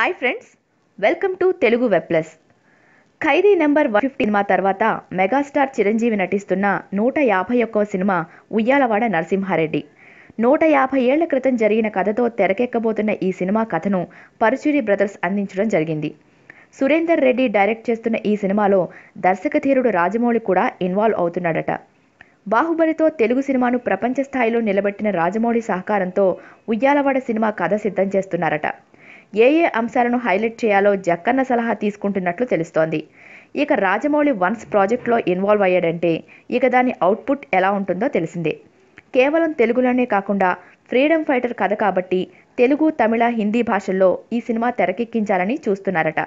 Hi friends welcome to Telugu web plus. Khaidi number one fifty cinema తర్వాత megastar Chiranjeevi నటిస్తున్న నూట యాభై ఒక్కవ cinema Uyyalawada Narasimha Reddy. నూట యాభై ఏళ్ళ క్రితం జరిగిన కథతో తెరకెక్కబోతున్న ఈ సినిమా కథను పరుచూరి బ్రదర్స్ అందించడం జరిగింది. సురేందర్ రెడ్డి డైరెక్ట్ చేస్తున్న ఈ సినిమాలో దర్శకధీరుడు రాజమౌళి కూడా ఇన్వాల్వ్ అవుతున్నాడట. బాహుబలితో తెలుగు సినిమాను ప్రపంచ స్థాయిలో నిలబెట్టిన రాజమౌళి సహకారంతో ఉయ్యాలవాడ సినిమా కథ సిద్ధం చేస్తున్నారట. ఏ ఏ అంశాలను హైలైట్ చేయాలో జక్కన్న సలహా తీసుకుంటున్నట్లు తెలుస్తోంది. ఇక రాజమౌళి వన్స్ ప్రాజెక్ట్లో ఇన్వాల్వ్ అయ్యాడంటే ఇక దాని అవుట్పుట్ ఎలా ఉంటుందో తెలిసిందే. కేవలం తెలుగులోనే కాకుండా ఫ్రీడమ్ ఫైటర్ కథ కాబట్టి తెలుగు తమిళ హిందీ భాషల్లో ఈ సినిమా తెరకెక్కించాలని చూస్తున్నారట.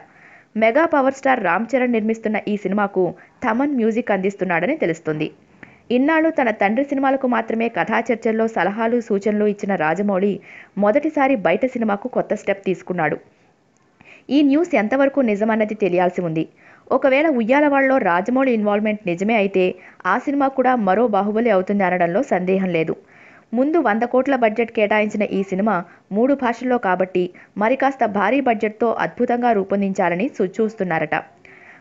Mega power star Ram Charan నిర్మిస్తున్న ఈ సినిమాకు థమన్ మ్యూజిక్ అందిస్తున్నాడని తెలుస్తుంది. ఇన్నాళ్ళు తన తండ్రి సినిమాలకు మాత్రమే కథా చర్చల్లో సలహాలు సూచనలు ఇచ్చిన రాజమౌళి మొదటిసారి బయట సినిమాకు కొత్త స్టెప్ తీసుకున్నాడు. ఈ న్యూస్ ఎంతవరకు నిజమన్నది తెలియాల్సి ఉంది. ఒకవేళ ఉయ్యాలవాడలో రాజమౌళి ఇన్వాల్వ్మెంట్ నిజమే అయితే ఆ సినిమా కూడా మరో బాహుబలి అవుతుంది అనడంలో సందేహం లేదు. ముందు వంద కోట్ల బడ్జెట్ కేటాయించిన ఈ సినిమా మూడు భాషల్లో కాబట్టి మరి కాస్త భారీ బడ్జెట్తో అద్భుతంగా రూపొందించాలని చూస్తున్నారట.